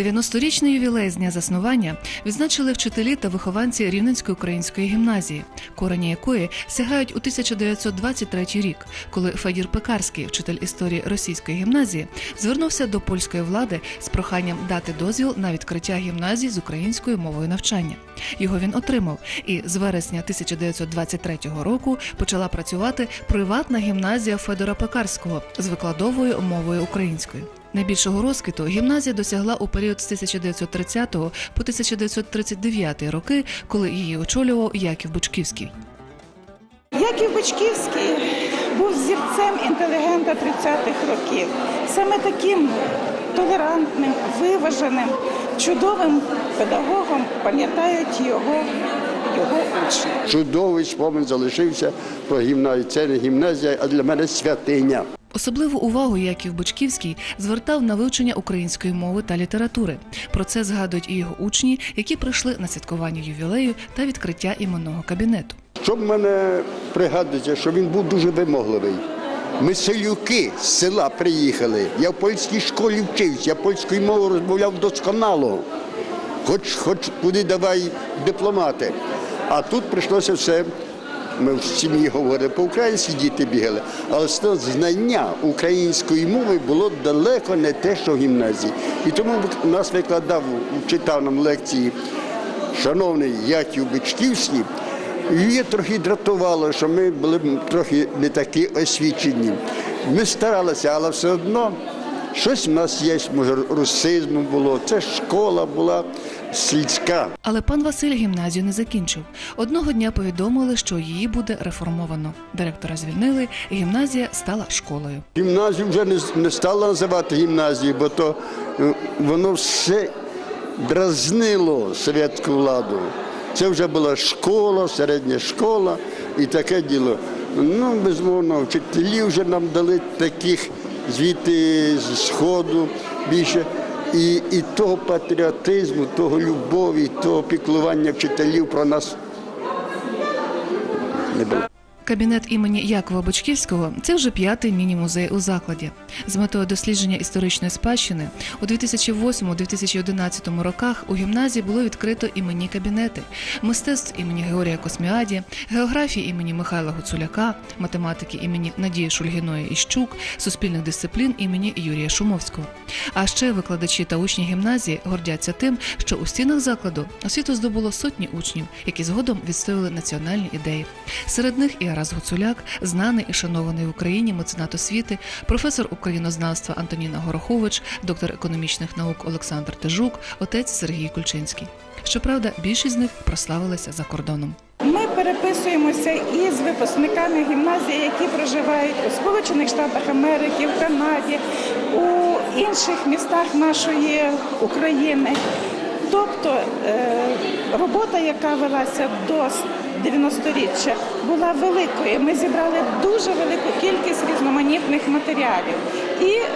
90-річний ювілей з дня заснування відзначили вчителі та вихованці Рівненської української гімназії, корені якої сягають у 1923 рік, коли Федір Пекарський, вчитель історії російської гімназії, звернувся до польської влади з проханням дати дозвіл на відкриття гімназії з українською мовою навчання. Його він отримав, і з вересня 1923 року почала працювати приватна гімназія Федора Пекарського з викладовою мовою українською. Найбільшого розквіту гімназія досягла у період з 1930 по 1939 роки, коли її очолював Яків Бучківський. Яків Бочківський був зірцем інтелігента 30-х років. Саме таким толерантним, виваженим, чудовим педагогом пам'ятають його, його учні. Чудовий спомин залишився про гімназію. Це не гімназія, а для мене святиня. Особливу увагу Яків Бочківський звертав на вивчення української мови та літератури. Про це згадують і його учні, які прийшли на святкування ювілею та відкриття іменного кабінету. Що в мене пригадується, що він був дуже вимогливий. Ми селюки з села приїхали. Я в польській школі вчився, я польською мовою розмовляв досконало. Хоч, хоч куди давай дипломати. А тут прийшлося все. Ми в сім'ї говорили по-українськи, діти бігали, але знання української мови було далеко не те, що в гімназії. І тому нас викладав, читав нам лекції шановний Яків Бичківський, її трохи дратувало, що ми були трохи не такі освічені. Ми старалися, але все одно щось в нас є, може, русизму було. Це школа була сільська. Але пан Василь гімназію не закінчив. Одного дня повідомили, що її буде реформовано. Директора звільнили, і гімназія стала школою. Гімназію вже не, не стало називати гімназією, бо то е, воно все дразнило совєтську владу. Це вже була школа, середня школа і таке діло. Ну, безумовно, вчителі вже нам дали таких звідти з сходу більше. І, і того патріотизму, того любові, того піклування вчителів про нас не було. Кабінет імені Якова Бочківського це вже п'ятий міні-музей у закладі. З метою дослідження історичної спадщини у 2008-2011 роках у гімназії було відкрито іменні кабінети мистецтв імені Георгія Косміаді, географії імені Михайла Гуцуляка, математики імені Надії Шульгіної Іщук, суспільних дисциплін імені Юрія Шумовського. А ще викладачі та учні гімназії гордяться тим, що у стінах закладу освіту здобуло сотні учнів, які згодом відстоювали національні ідеї. Серед них і Арас Гуцуляк, знаний і шанований в Україні меценат освіти, професор українознавства Антоніна Горохович, доктор економічних наук Олександр Тежук, отець Сергій Кульчинський. Щоправда, більшість з них прославилися за кордоном. Ми переписуємося із випускниками гімназії, які проживають у Сполучених Штатах Америки, в Канаді, у інших містах нашої України. Тобто е, робота, яка велася до 90-річчя, була великою. Ми зібрали дуже велику кількість різноманітних матеріалів. І е,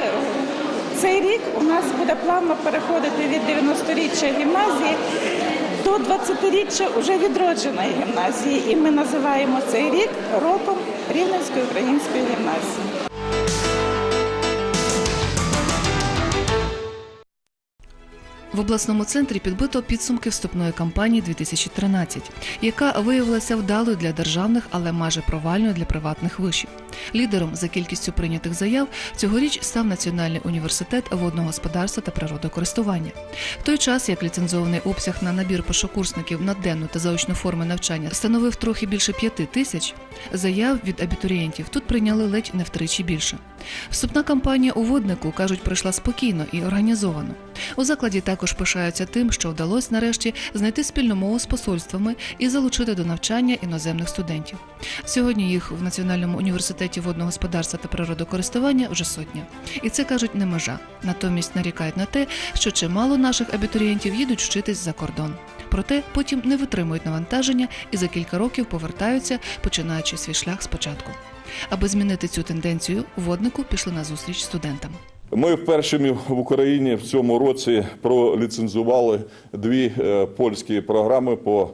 цей рік у нас буде плавно переходити від 90-річчя гімназії до 20-річчя вже відродженої гімназії. І ми називаємо цей рік роком Рівненської української гімназії. В обласному центрі підбито підсумки вступної кампанії 2013, яка виявилася вдалою для державних, але майже провальною для приватних вишів. Лідером за кількістю прийнятих заяв цьогоріч став Національний університет водного господарства та природокористування. В той час, як ліцензований обсяг на набір першокурсників на денну та заочну форми навчання становив трохи більше п'яти тисяч, заяв від абітурієнтів тут прийняли ледь не втричі більше. Вступна кампанія у воднику кажуть пройшла спокійно і організовано. У закладі також пишаються тим, що вдалося нарешті знайти спільну мову з посольствами і залучити до навчання іноземних студентів. Сьогодні їх в Національному університеті водного господарства та природокористування вже сотня. І це кажуть не межа. Натомість нарікають на те, що чимало наших абітурієнтів їдуть вчитись за кордон. Проте потім не витримують навантаження і за кілька років повертаються, починаючи свій шлях спочатку. Аби змінити цю тенденцію, воднику пішли на зустріч студентам. Ми першими в Україні в цьому році проліцензували дві е, польські програми по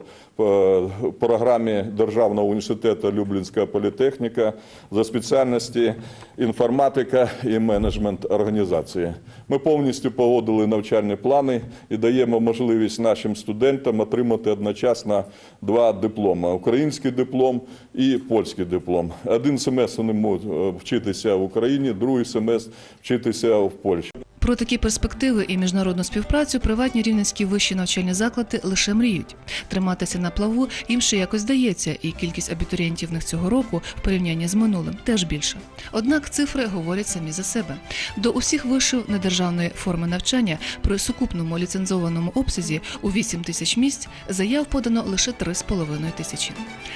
програмі Державного університету Люблінська політехніка за спеціальності інформатика і менеджмент організації. Ми повністю погодили навчальні плани і даємо можливість нашим студентам отримати одночасно два дипломи: український диплом і польський диплом. Один семестр вони можуть е, вчитися в Україні, другий семестр вчитися в Польщі. Про такі перспективи і міжнародну співпрацю приватні рівненські вищі навчальні заклади лише мріють. Триматися на плаву їм ще якось дається, і кількість абітурієнтів в них цього року в порівнянні з минулим теж більша. Однак цифри говорять самі за себе. До усіх вишів недержавної форми навчання при сукупному ліцензованому обсязі у 8 тисяч місць заяв подано лише 3,5 тисячі.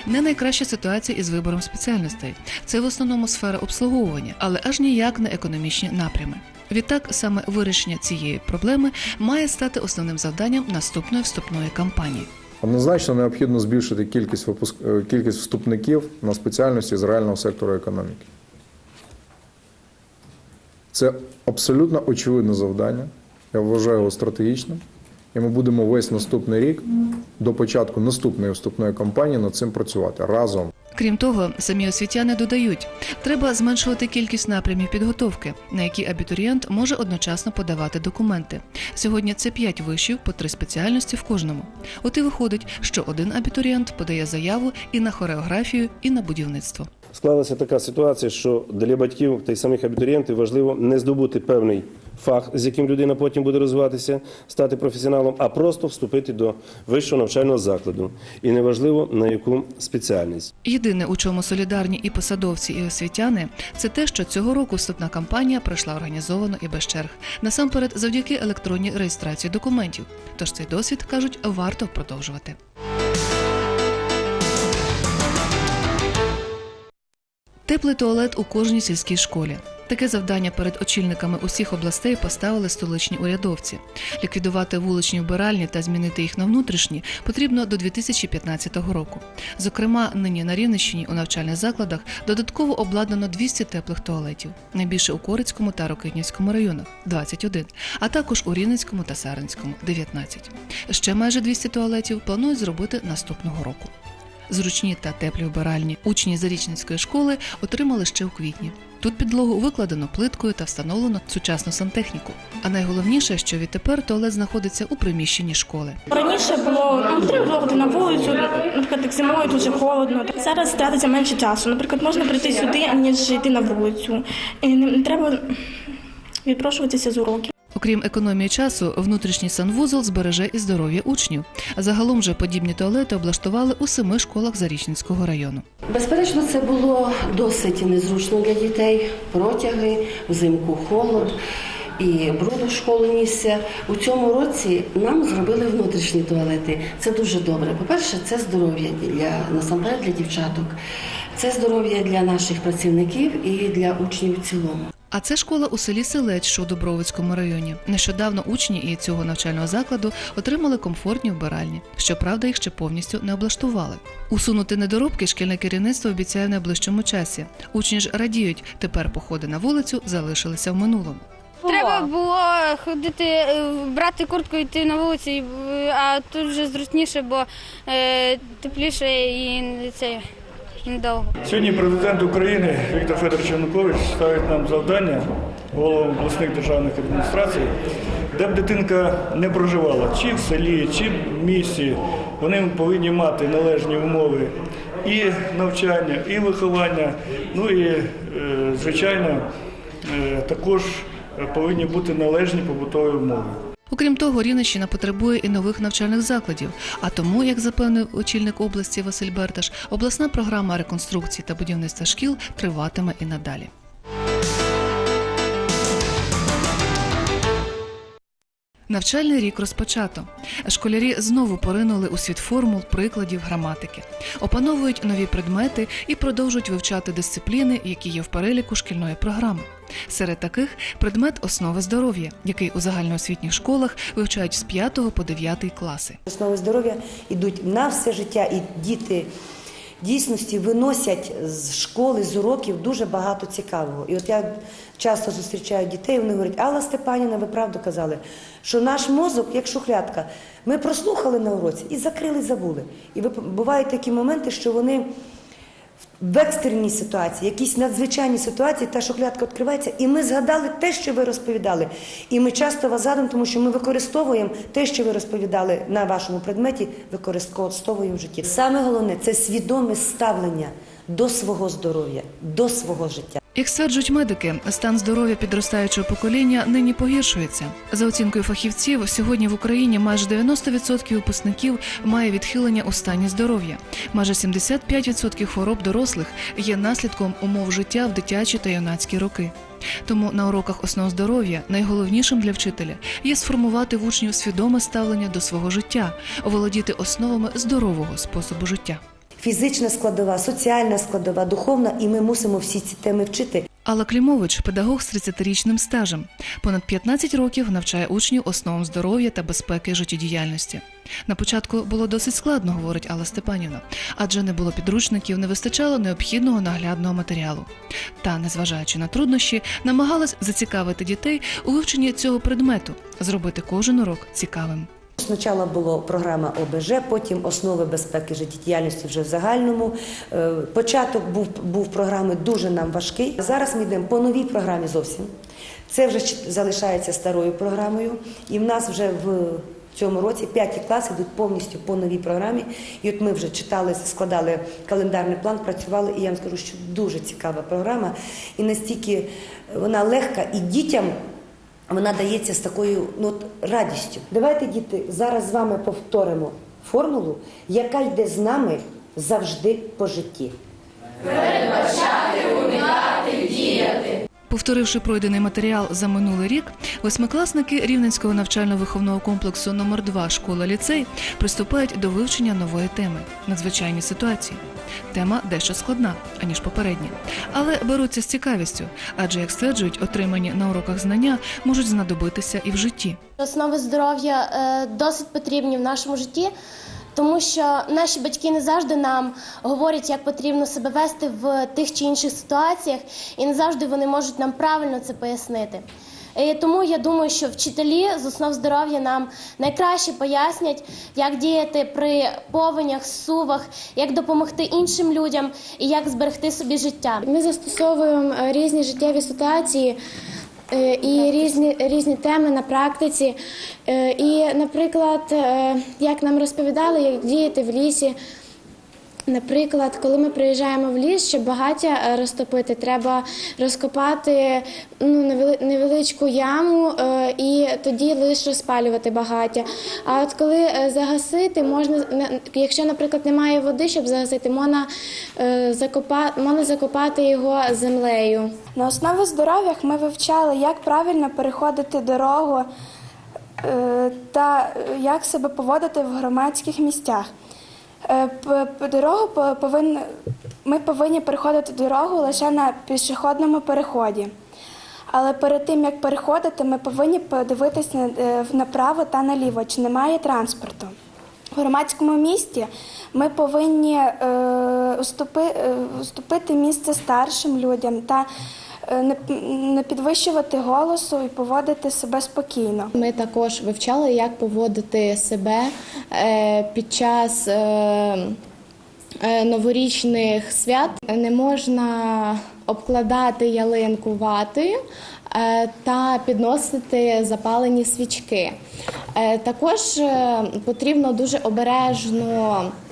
Не найкраща ситуація із вибором спеціальностей. Це в основному сфера обслуговування, але аж ніяк не економічні напрями. Відтак, саме вирішення цієї проблеми має стати основним завданням наступної вступної кампанії. Однозначно необхідно збільшити кількість випуск... е, кількість вступників на спеціальності з реального сектору економіки. Це абсолютно очевидне завдання. Я вважаю його стратегічним. І ми будемо весь наступний рік до початку наступної вступної кампанії над цим працювати разом. Крім того, самі освітяни додають, треба зменшувати кількість напрямів підготовки, на які абітурієнт може одночасно подавати документи. Сьогодні це 5 вишів по три спеціальності в кожному. От і виходить, що один абітурієнт подає заяву і на хореографію, і на будівництво. Склалася така ситуація, що для батьків та й самих абітурієнтів важливо не здобути певний фах, з яким людина потім буде розвиватися, стати професіоналом, а просто вступити до вищого навчального закладу. І неважливо на яку спеціальність. Єдине, у чому солідарні і посадовці, і освітяни, це те, що цього року вступна кампанія пройшла організовано і без черг. Насамперед, завдяки електронній реєстрації документів. Тож цей досвід кажуть, варто продовжувати. Теплий туалет у кожній сільській школі. Таке завдання перед очільниками усіх областей поставили столичні урядовці. Ліквідувати вуличні вбиральні та змінити їх на внутрішні потрібно до 2015 року. Зокрема, нині на Рівненщині у навчальних закладах додатково обладнано 200 теплих туалетів, найбільше у Корицькому та Рокитнівському районах 21, а також у Рівненському та Сарненському 19. Ще майже 200 туалетів планують зробити наступного року. Зручні та теплі вбиральні учні Зарічненської школи отримали ще у квітні. Тут підлогу викладено плиткою та встановлено сучасну сантехніку. А найголовніше, що відтепер туалет знаходиться у приміщенні школи. Раніше було ну, треба було на вулицю, наприклад, так зимою дуже холодно. Зараз тратиться менше часу. Наприклад, можна прийти сюди, аніж йти на вулицю. І не, треба відпрошуватися з уроків. Окрім економії часу, внутрішній санвузол збереже і здоров'я учнів. Загалом же подібні туалети облаштували у семи школах Зарічненського району. Безперечно, це було досить незручно для дітей. Протяги, взимку холод і бруд у школу нісся. У цьому році нам зробили внутрішні туалети. Це дуже добре. По-перше, це здоров'я для насамперед для дівчаток. Це здоров'я для наших працівників і для учнів в цілому. А це школа у селі Селець, що у Дубровицькому районі. Нещодавно учні і цього навчального закладу отримали комфортні вбиральні. Щоправда, їх ще повністю не облаштували. Усунути недоробки шкільне керівництво обіцяє в найближчому часі. Учні ж радіють, тепер походи на вулицю залишилися в минулому. Треба було ходити, е, брати куртку йти на вулиці, е, а тут вже зручніше, бо е, тепліше і це недовго. Сьогодні президент України Віктор Федорович Янукович ставить нам завдання головам обласних державних адміністрацій, де б дитинка не проживала, чи в селі, чи в місті, вони повинні мати належні умови і навчання, і виховання. Ну і, е, звичайно, е, також повинні бути належні побутові умови. Окрім того, Рівненщина потребує і нових навчальних закладів. А тому, як запевнив очільник області Василь Берташ, обласна програма реконструкції та будівництва шкіл триватиме і надалі. Навчальний рік розпочато. Школярі знову поринули у світ формул, прикладів, граматики, опановують нові предмети і продовжують вивчати дисципліни, які є в переліку шкільної програми. Серед таких предмет основи здоров'я, який у загальноосвітніх школах вивчають з 5 по 9 класи. Основи здоров'я йдуть на все життя, і діти дійсності виносять з школи, з уроків дуже багато цікавого. І от я часто зустрічаю дітей, вони говорять, Алла Степанівна, ви правду казали, що наш мозок, як шухлядка, ми прослухали на уроці і закрили, забули. І бувають такі моменти, що вони в екстреній ситуації, якісь надзвичайні ситуації, та шухлядка відкривається, і ми згадали те, що ви розповідали. І ми часто вас згадуємо, тому що ми використовуємо те, що ви розповідали на вашому предметі, використовуємо в житті. Саме головне це свідоме ставлення до свого здоров'я, до свого життя. Як стверджують медики, стан здоров'я підростаючого покоління нині погіршується. За оцінкою фахівців, сьогодні в Україні майже 90% випускників має відхилення у стані здоров'я. Майже 75% хвороб дорослих є наслідком умов життя в дитячі та юнацькі роки. Тому на уроках основ здоров'я найголовнішим для вчителя є сформувати в учнів свідоме ставлення до свого життя, оволодіти основами здорового способу життя. Фізична складова, соціальна складова, духовна, і ми мусимо всі ці теми вчити. Алла Клімович педагог з 30-річним стажем. Понад 15 років навчає учнів основам здоров'я та безпеки життєдіяльності. На початку було досить складно, говорить Алла Степанівна, адже не було підручників, не вистачало необхідного наглядного матеріалу. Та, незважаючи на труднощі, намагалась зацікавити дітей у вивченні цього предмету, зробити кожен урок цікавим. Спочатку була програма ОБЖ, потім основи безпеки життєдіяльності вже в загальному. Е, Початок був, був програми дуже нам важкий. Зараз ми йдемо по новій програмі зовсім. Це вже залишається старою програмою, і в нас вже в цьому році п'яті класи йдуть повністю по новій програмі. І от ми вже читали, складали календарний план, працювали, і я вам скажу, що дуже цікава програма, і настільки вона легка і дітям. Вона дається з такою ну, радістю. Давайте, діти, зараз з вами повторимо формулу, яка йде з нами завжди по житті. Повторивши пройдений матеріал за минулий рік, восьмикласники Рівненського навчально-виховного комплексу номер 2 школа ліцей приступають до вивчення нової теми надзвичайні ситуації. Тема дещо складна, аніж попередні, але беруться з цікавістю, адже, як стверджують, отримані на уроках знання можуть знадобитися і в житті. Основи здоров'я е, досить потрібні в нашому житті, тому що наші батьки не завжди нам говорять, як потрібно себе вести в тих чи інших ситуаціях, і не завжди вони можуть нам правильно це пояснити. І тому я думаю, що вчителі з основ здоров'я нам найкраще пояснять, як діяти при повенях, сувах, як допомогти іншим людям і як зберегти собі життя. Ми застосовуємо е, різні життєві ситуації е, і різні, різні теми на практиці. Е, І, наприклад, е, як нам розповідали, як діяти в лісі. Наприклад, коли ми приїжджаємо в ліс, щоб багаття е, розтопити, треба розкопати ну, невели- невеличку яму е, і тоді лише розпалювати багаття. А от коли е, загасити, можна, якщо, наприклад, немає води, щоб загасити, можна, е, можна закопати його землею. На основі здоров'я ми вивчали, як правильно переходити дорогу та як себе поводити в громадських місцях. Е, Дорогу по- ми повинні переходити дорогу лише на пішохідному переході. Але перед тим як переходити, ми повинні подивитися е, направо та наліво, чи немає транспорту. В громадському місті ми повинні е, уступити місце старшим людям та не, підвищувати голосу і поводити себе спокійно. Ми також вивчали, як поводити себе е, під час е, е, новорічних свят. Не можна обкладати ялинку ватою е, та підносити запалені свічки. Е, Також е, потрібно дуже обережно е,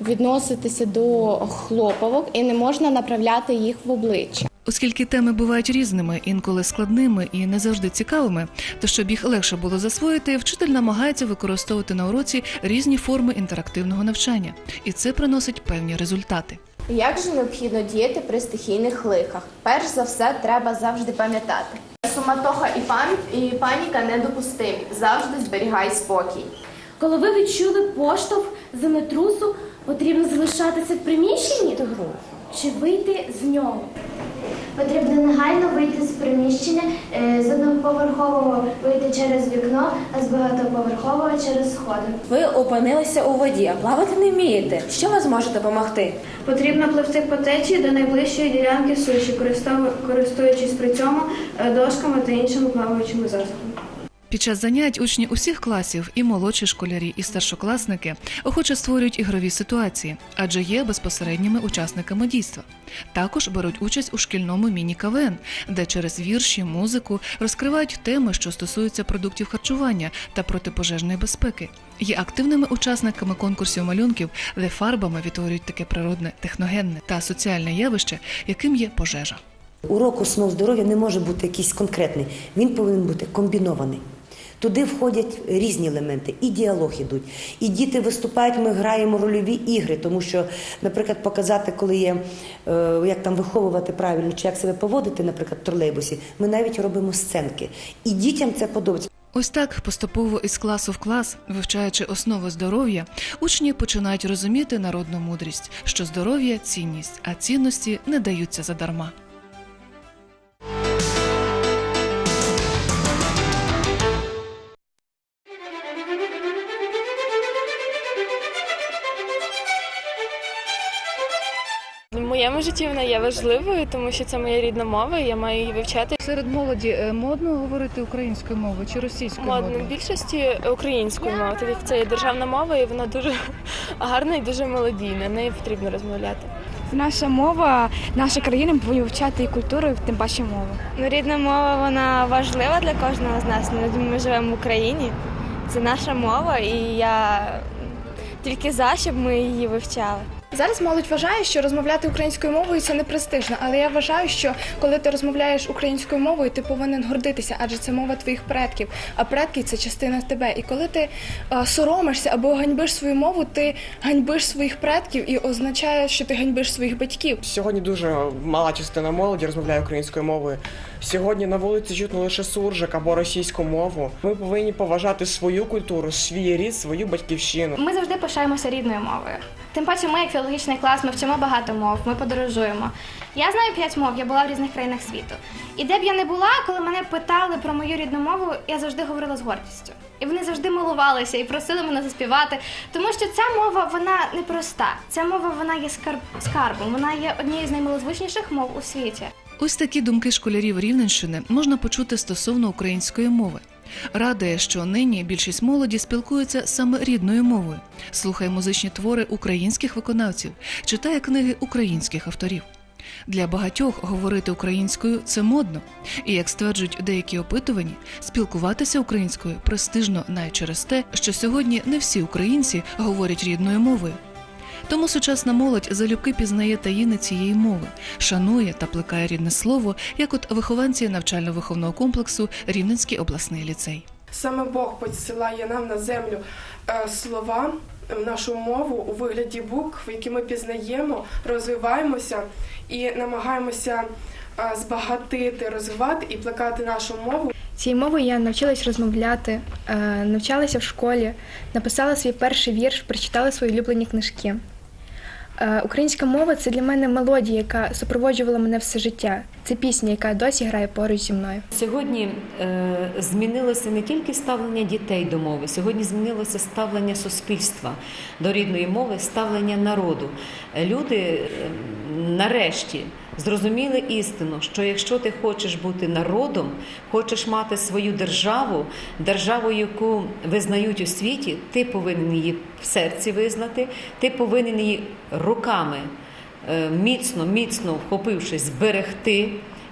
відноситися до хлопавок і не можна направляти їх в обличчя. Оскільки теми бувають різними, інколи складними і не завжди цікавими, то щоб їх легше було засвоїти, вчитель намагається використовувати на уроці різні форми інтерактивного навчання, і це приносить певні результати. Як же необхідно діяти при стихійних лихах? Перш за все, треба завжди пам'ятати. Суматоха і паніка недопустимі. Завжди зберігай спокій. Коли ви відчули поштовх землетрусу, потрібно залишатися в приміщенні чи вийти з нього. Потрібно негайно вийти з приміщення е, з одноповерхового вийти через вікно, а з багатоповерхового через сходи. Ви опинилися у воді, а плавати не вмієте. Що вас може допомогти? Потрібно пливти по течії до найближчої ділянки суші, користуючись при цьому е, дошками та іншими плаваючими засобами. Під час занять учні усіх класів, і молодші школярі, і старшокласники охоче створюють ігрові ситуації, адже є безпосередніми учасниками дійства. Також беруть участь у шкільному міні-КВН, де через вірші, музику розкривають теми, що стосуються продуктів харчування та протипожежної безпеки. Є активними учасниками конкурсів малюнків, де фарбами відтворюють таке природне, техногенне та соціальне явище, яким є пожежа. Урок основ здоров'я не може бути якийсь конкретний, він повинен бути комбінований. Туди входять різні елементи, і діалог ідуть, і діти виступають. Ми граємо рольові ігри, тому що, наприклад, показати, коли є е, як там виховувати правильно, чи як себе поводити, наприклад, в тролейбусі, ми навіть робимо сценки. І дітям це подобається. Ось так поступово із класу в клас, вивчаючи основи здоров'я, учні починають розуміти народну мудрість, що здоров'я цінність, а цінності не даються задарма. Важливою, тому що це моя рідна мова, і я маю її вивчати. Серед молоді е, модно говорити українською мовою чи російською Модно в більшості українською мовою, так як це є державна мова, і вона дуже гарна і дуже мелодійна. Нею потрібно розмовляти. Наша мова, наша країна ми повинні вивчати і культуру, і тим паче мову. Ну, рідна мова вона важлива для кожного з нас. Ми, ми живемо в Україні. Це наша мова, і я тільки за, щоб ми її вивчали. Зараз молодь вважає, що розмовляти українською мовою це не престижно, але я вважаю, що коли ти розмовляєш українською мовою, ти повинен гордитися, адже це мова твоїх предків. А предки це частина тебе. І коли ти е, соромишся або ганьбиш свою мову, ти ганьбиш своїх предків і означає, що ти ганьбиш своїх батьків. Сьогодні дуже мала частина молоді розмовляє українською мовою. Сьогодні на вулиці чутно лише суржик або російську мову. Ми повинні поважати свою культуру, свій рід, свою батьківщину. Ми завжди пишаємося рідною мовою. Тим паче, ми, як філологічний клас, ми вчимо багато мов, ми подорожуємо. Я знаю п'ять мов, я була в різних країнах світу. І де б я не була, коли мене питали про мою рідну мову, я завжди говорила з гордістю. І вони завжди милувалися і просили мене заспівати, тому що ця мова вона непроста. Ця мова вона є скарб скарбом. Вона є однією з наймилозвучніших мов у світі. Ось такі думки школярів Рівненщини можна почути стосовно української мови. Радує, що нині більшість молоді спілкується саме рідною мовою, слухає музичні твори українських виконавців, читає книги українських авторів. Для багатьох говорити українською це модно, і як стверджують деякі опитувані, спілкуватися українською престижно навіть через те, що сьогодні не всі українці говорять рідною мовою. Тому сучасна молодь залюбки пізнає таїни цієї мови, шанує та плекає рідне слово, як от вихованці навчально-виховного комплексу Рівненський обласний ліцей. Саме Бог посилає нам на землю е, слова, в нашу мову у вигляді букв, які ми пізнаємо, розвиваємося і намагаємося збагатити, розвивати і плекати нашу мову. Цією мовою я навчилась розмовляти, е, навчалася в школі, написала свій перший вірш, прочитала свої улюблені книжки. Е, Українська мова це для мене мелодія, яка супроводжувала мене все життя. Це пісня, яка досі грає поруч зі мною. Сьогодні е, змінилося не тільки ставлення дітей до мови, сьогодні змінилося ставлення суспільства до рідної мови, ставлення народу. Люди нарешті зрозуміли істину, що якщо ти хочеш бути народом, хочеш мати свою державу, державу, яку визнають у світі, ти повинен її в серці визнати, ти повинен її руками е, міцно, міцно вхопившись, зберегти.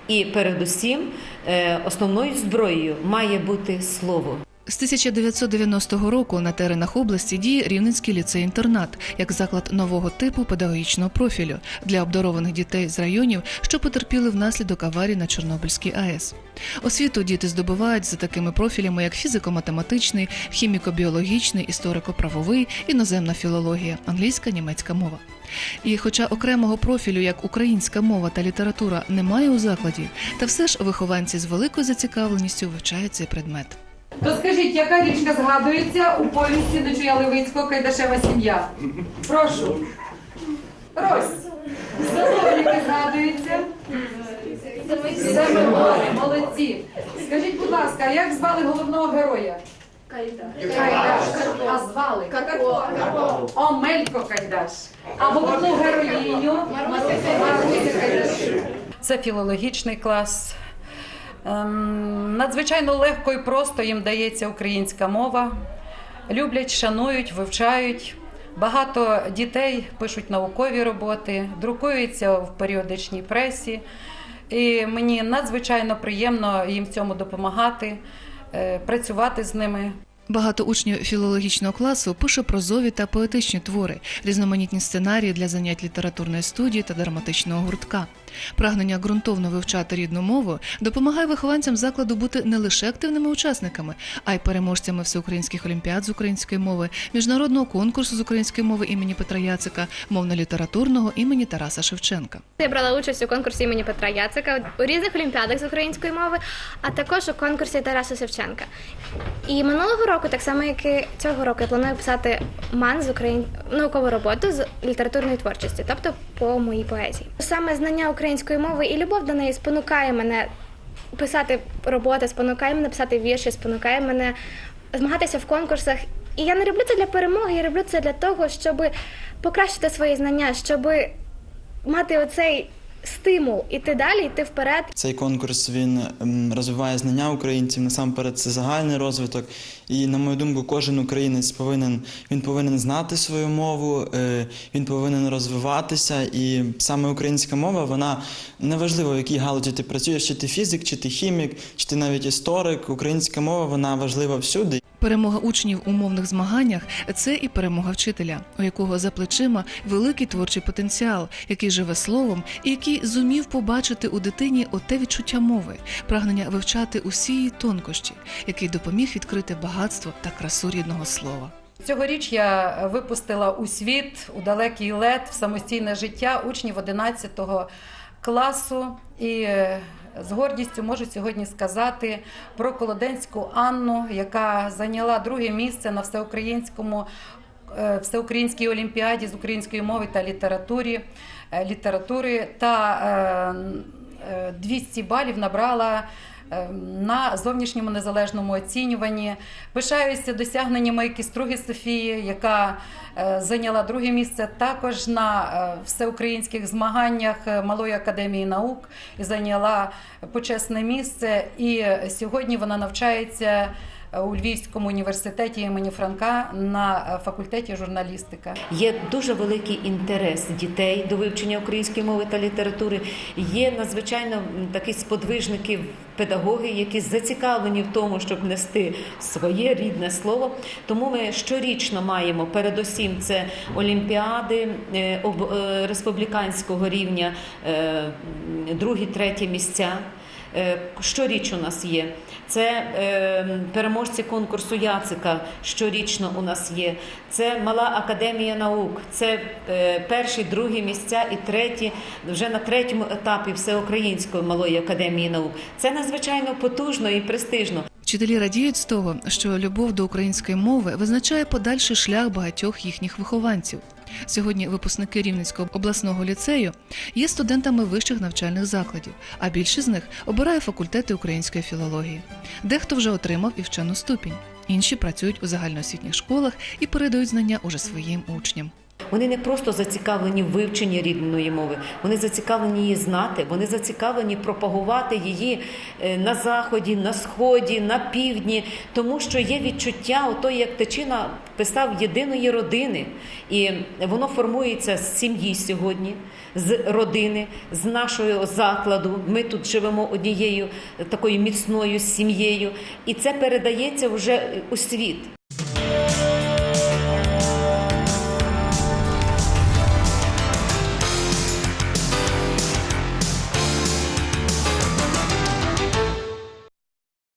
І передусім е, основною зброєю має бути слово. З 1990 року на теренах області діє Рівненський ліцей-інтернат як заклад нового типу педагогічного профілю для обдарованих дітей з районів, що потерпіли внаслідок аварії на Чорнобильській АЕС. Освіту діти здобувають за такими профілями, як фізико-математичний, хіміко-біологічний, історико-правовий, іноземна філологія, англійська, німецька мова. І, хоча окремого профілю як українська мова та література немає у закладі, та все ж вихованці з великою зацікавленістю вивчають цей предмет. То скажіть, яка річка згадується у повісті Дочуя Левицького Кайдашева сім'я? Прошу. Рось. Згадується. Григорій, молодці. Скажіть, будь ласка, як звали головного героя? Кайдаш. А звали? Карпо. Омелько Кайдаш. А головну героїню? Маруся Кайдаш. Це філологічний клас. Ем, Надзвичайно легко і просто їм дається українська мова. Люблять, шанують, вивчають. Багато дітей пишуть наукові роботи, друкуються в періодичній пресі. І мені надзвичайно приємно їм в цьому допомагати, е, працювати з ними. Багато учнів філологічного класу пише прозові та поетичні твори, різноманітні сценарії для занять літературної студії та драматичного гуртка. Прагнення ґрунтовно вивчати рідну мову допомагає вихованцям закладу бути не лише активними учасниками, а й переможцями всеукраїнських олімпіад з української мови, міжнародного конкурсу з української мови імені Петра Яцика, мовно-літературного імені Тараса Шевченка. Я брала участь у конкурсі імені Петра Яцика у різних олімпіадах з української мови, а також у конкурсі Тараса Шевченка. І минулого року, так само як і цього року, я планую писати ман з Україн... наукову роботу з літературної творчості, тобто по моїй поезії. Саме знання української мови і любов до неї спонукає мене писати роботи, спонукає мене писати вірші, спонукає мене змагатися в конкурсах. І я не роблю це для перемоги, я роблю це для того, щоб покращити свої знання, щоб мати оцей стимул іти далі, йти вперед. Цей конкурс він ем, розвиває знання українців. Насамперед, це загальний розвиток. І на мою думку, кожен українець повинен він повинен знати свою мову, е, він повинен розвиватися. І саме українська мова, вона неважливо, в якій галузі ти працюєш, чи ти фізик, чи ти хімік, чи ти навіть історик. Українська мова вона важлива всюди. Перемога учнів у мовних змаганнях це і перемога вчителя, у якого за плечима великий творчий потенціал, який живе словом і який зумів побачити у дитині оте відчуття мови, прагнення вивчати усі її тонкощі, який допоміг відкрити багатство та красу рідного слова. Цьогоріч я випустила у світ у далекий лед в самостійне життя учнів 11 класу і з гордістю можу сьогодні сказати про Колоденську Анну, яка зайняла друге місце на всеукраїнському е, всеукраїнській олімпіаді з української мови та літератури, е, літератури. Та е, е, 200 балів набрала на зовнішньому незалежному оцінюванні. Пишаюся досягненнями Кіструги Софії, яка е, зайняла друге місце також на е, всеукраїнських змаганнях е, Малої академії наук і зайняла почесне місце. І сьогодні вона навчається. У Львівському університеті імені Франка на е, факультеті журналістика. Є дуже великий інтерес дітей до вивчення української мови та літератури. Є надзвичайно такі сподвижники, педагоги, які зацікавлені в тому, щоб нести своє рідне слово. Тому ми щорічно маємо передусім це олімпіади е, е, республіканського рівня, е, другі, треті місця. Е, Щоріч у нас є. Це е, переможці конкурсу Яцика щорічно у нас є. Це Мала академія наук. Це е, перші, другі місця і треті вже на третьому етапі Всеукраїнської малої академії наук. Це надзвичайно потужно і престижно. Вчителі радіють з того, що любов до української мови визначає подальший шлях багатьох їхніх вихованців. Сьогодні випускники Рівненського обласного ліцею є студентами вищих навчальних закладів, а більшість з них обирає факультети української філології. Дехто вже отримав і вчену ступінь, інші працюють у загальноосвітніх школах і передають знання уже своїм учням. Вони не просто зацікавлені в вивченні рідної мови, вони зацікавлені її знати, вони зацікавлені пропагувати її е, на заході, на сході, на півдні, тому що є відчуття, ото як Тичина писав єдиної родини, і воно формується з сім'ї сьогодні, з родини, з нашого закладу. Ми тут живемо однією такою міцною сім'єю, і це передається вже у світ.